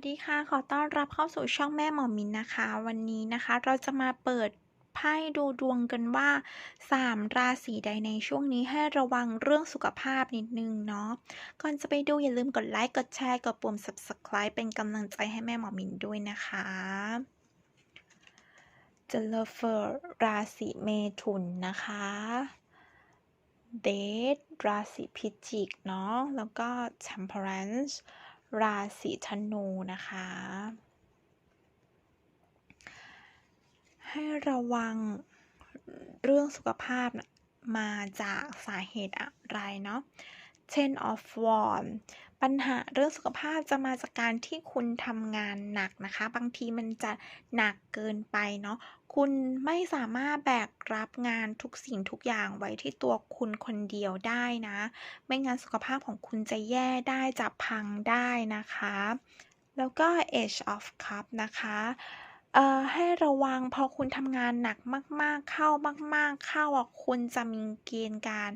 วัสดีค่ะ ขอต้อนรับเข้าสู่ช่องแม่หมอมินนะคะ วันนี้นะคะ เราจะมาเปิดไพ่ดูดวงกันว่า 3 ราศีใดในช่วงนี้ให้ระวังเรื่องสุขภาพนิดนึงเนาะ ก่อนจะไปดูอย่าลืมกดไลค์ กดแชร์ กดปุ่ม subscribe เป็นกำลังใจให้แม่หมอมินด้วยนะคะเจลเฟอร์ราศีเมถุนนะคะเดทราศีพิจิกเนาะ แล้วก็ temperance ราศีธนูนะคะ ให้ระวังเรื่องสุขภาพนะมาจากสาเหตุอะไรเนาะ Ten of Wands ปัญหาเรื่องสุขภาพจะมาจากการที่คุณทำงานหนักนะคะ บางทีมันจะหนักเกินไปเนาะคุณไม่สามารถแบกรับงานทุกสิ่งทุกอย่างไว้ที่ตัวคุณคนเดียวได้นะ ไม่งั้นสุขภาพของคุณจะแย่ได้จะพังได้นะคะ แล้วก็ Age of Cup นะคะเอ่อให้ระวังพอคุณทำงานหนักมาก ๆ เข้ามาก ๆ เข้าอะคุณจะมีเกณฑ์การ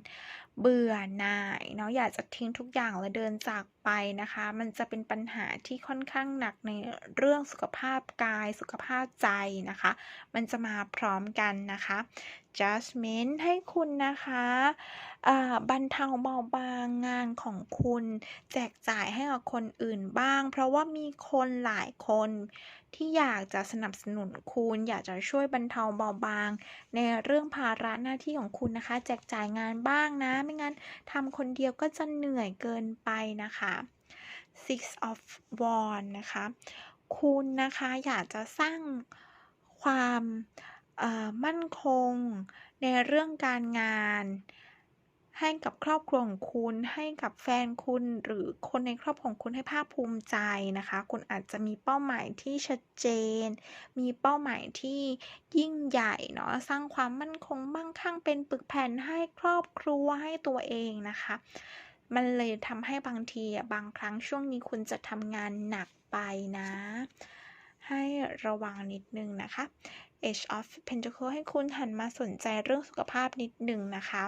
เบื่อหน่ายเนาะอยากจะทิ้งทุกอย่างและเดินจาก ไปนะคะ มันจะเป็นปัญหาที่ค่อนข้างหนักในเรื่องสุขภาพกายสุขภาพใจนะคะ มันจะมาพร้อมกันนะคะ judgment ให้คุณนะคะบรรเทาเบาบางงานของคุณ แจกจ่ายให้กับคนอื่นบ้าง เพราะว่ามีคนหลายคนที่อยากจะสนับสนุนคุณ อยากจะช่วยบรรเทาเบาบาง ในเรื่องภาระหน้าที่ของคุณนะคะ แจกจ่ายงานบ้างนะ ไม่งั้นทำคนเดียวก็จะเหนื่อยเกินไปนะคะ Six of Wands นะคะ คุณนะคะอยากจะสร้างความมั่นคงในเรื่องการงาน ให้กับครอบครัวของคุณ ให้กับแฟนคุณหรือคนในครอบครัวของคุณให้ภาคภูมิใจนะคะ คุณอาจจะมีเป้าหมายที่ชัดเจน มีเป้าหมายที่ยิ่งใหญ่เนาะสร้างความมั่นคงมั่งคั่งเป็นปึกแผ่นให้ครอบครัวให้ตัวเองนะคะ มันเลยทำให้บางทีบางครั้งช่วงนี้คุณจะทำงานหนักไปนะ ให้ระวังนิดนึงนะคะ Age of Pentacle ให้คุณหันมาสนใจเรื่องสุขภาพนิดนึงนะคะ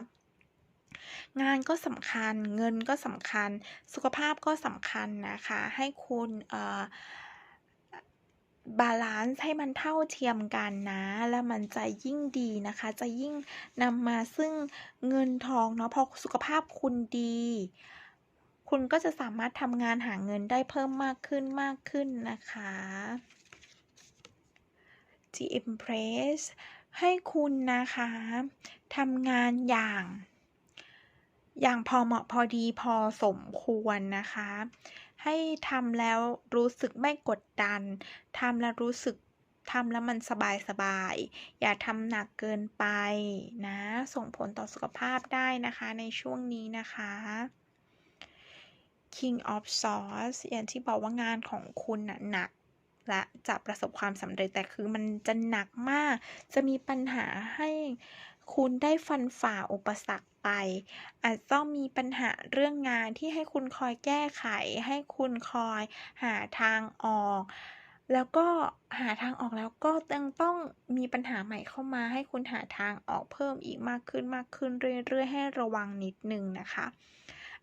งานก็สำคัญเงินก็สำคัญ สุขภาพก็สำคัญนะคะ ให้คุณ บาลานซ์ให้มันเท่าเทียมกันนะ แล้วมันจะยิ่งดีนะคะ จะยิ่งนำมาซึ่งเงินทองเนาะพอสุขภาพคุณดี คุณก็จะสามารถทำงานหาเงินได้เพิ่มมากขึ้นมากขึ้นนะคะ The Empress ให้คุณนะคะทำงานอย่าง อย่างพอเหมาะพอดีพอสมควรนะคะ ให้ทำแล้วรู้สึกไม่กดดันทำแล้วรู้สึกทำแล้วมันสบายสบาย อย่าทำหนักเกินไปนะ ส่งผลต่อสุขภาพได้นะคะในช่วงนี้นะคะ King of Swords อย่างที่บอกว่างานของคุณนะหนักและจะประสบความสำเร็จแต่คือมันจะหนักมาก จะมีปัญหาให้ คุณได้ฟันฝ่าอุปสรรคไป อาจต้องมีปัญหาเรื่องงานที่ให้คุณคอยแก้ไข ให้คุณคอยหาทางออก แล้วก็หาทางออกแล้วก็ยังต้องมีปัญหาใหม่เข้ามา ให้คุณหาทางออกเพิ่มอีกมากขึ้นมากขึ้นเรื่อยๆ ให้ระวังนิดนึงนะคะ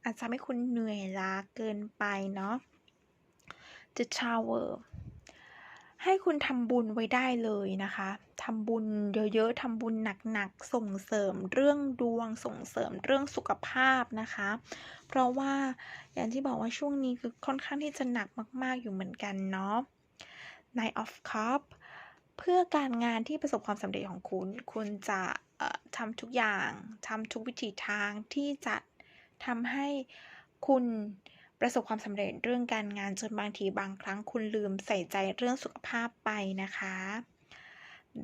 อาจจะไม่คุณเหนื่อยล้าเกินไปเนาะ The Tower ให้คุณทำบุญไว้ได้เลยนะคะทำบุญเยอะๆทำบุญหนักๆ ส่งเสริมเรื่องดวง ส่งเสริมเรื่องสุขภาพนะคะ เพราะว่าอย่างที่บอกว่าช่วงนี้คือค่อนข้างที่จะหนักมากๆอยู่เหมือนกันเนาะ Nine of Cup เพื่อการงานที่ประสบความสำเร็จของคุณ คุณจะทำทุกอย่างทำทุกวิถีทางที่จะทำให้คุณ ประสบความสำเร็จเรื่องการงานจนบางทีบางครั้งคุณลืมใส่ใจเรื่องสุขภาพไปนะคะ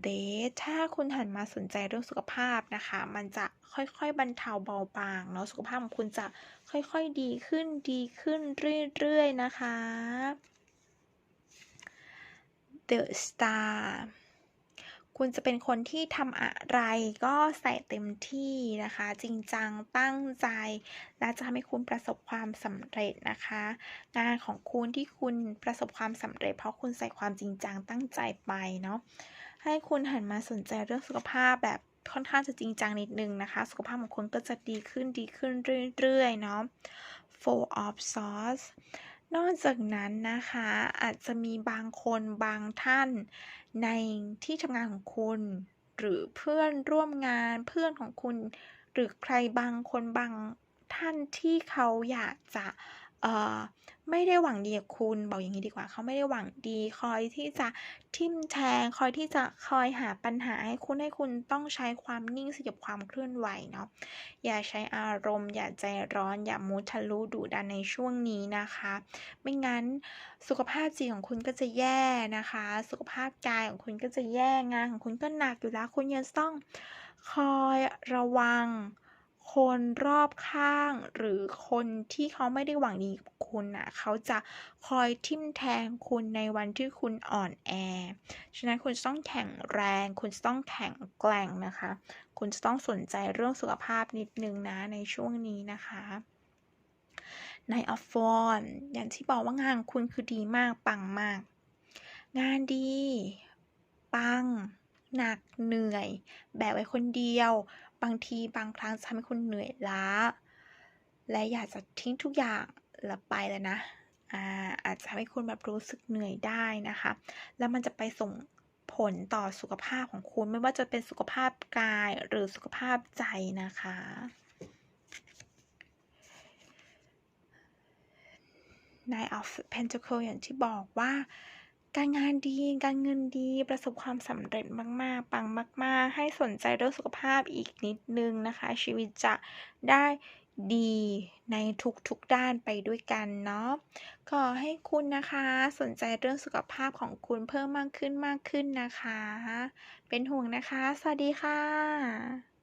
เดทถ้าคุณหันมาสนใจเรื่องสุขภาพนะคะ มันจะค่อยๆบรรเทาเบาบางเนาะสุขภาพของคุณจะค่อยๆดีขึ้นดีขึ้นเรื่อยๆนะคะ The Star คุณจะเป็นคนที่ทำอะไรก็ใส่เต็มที่นะคะ จริงจังตั้งใจ และจะทำให้คุณประสบความสำเร็จนะคะ งานของคุณที่คุณประสบความสำเร็จ เพราะคุณใส่ความจริงจังตั้งใจไปเนาะให้คุณหันมาสนใจเรื่องสุขภาพแบบค่อนข้างจะจริงจังนิดนึงนะคะ สุขภาพของคุณก็จะดีขึ้นดีขึ้นเรื่อยๆเนาะ Four of Swords นอกจากนั้นนะคะอาจจะมีบางคนบางท่านในที่ทำงานของคุณ หรือเพื่อนร่วมงานเพื่อนของคุณ หรือใครบางคนบางท่านที่เขาอยากจะ เอ่อไม่ได้หวังดีกับคุณบอกอย่างงี้ดีกว่า เขาไม่ได้หวังดีคอยที่จะทิมแทงคอยที่จะคอยหาปัญหาให้คุณให้คุณต้องใช้ความนิ่งสยบความเคลื่อนไหวเนาะอย่าใช้อารมณ์ อย่าใจร้อน อย่ามุทะลุดุดันในช่วงนี้นะคะ ไม่งั้นสุขภาพจิตของคุณก็จะแย่นะคะ สุขภาพกายของคุณก็จะแย่งานของคุณก็หนักอยู่แล้วคุณยังต้องคอยระวัง คนรอบข้าง หรือคนที่เขาไม่ได้หวังดีกับคุณน่ะเขาจะคอยทิ่มแทงคุณในวันที่คุณอ่อนแอ ฉะนั้นคุณต้องแข็งแรง คุณต้องแข็งแกร่งนะคะ คุณจะต้องสนใจเรื่องสุขภาพนิดนึงนะในช่วงนี้นะคะ Knight of Wands อย่างที่บอกว่างานคุณคือดีมากปังมาก งานดี ปัง หนักเหนื่อย แบกไว้คนเดียว บางทีบางครั้งจะทำให้คุณเหนื่อยล้า และอยากจะทิ้งทุกอย่างแล้วไปเลยนะอ่าอาจจะทำให้คุณแบบรู้สึกเหนื่อยได้นะคะ แล้วมันจะไปส่งผลต่อสุขภาพของคุณไม่ว่าจะเป็นสุขภาพกายหรือสุขภาพใจนะคะ Knight of Pentacle อย่างที่บอกว่า การงานดี การเงินดี ประสบความสำเร็จมาก ๆ ปังมาก ๆ ให้สนใจเรื่องสุขภาพอีกนิดนึงนะคะ ชีวิตจะได้ดีในทุกๆด้านไปด้วยกันเนาะขอให้คุณนะคะสนใจเรื่องสุขภาพของคุณเพิ่มมากขึ้นๆนะคะ เป็นห่วงนะคะ สวัสดีค่ะ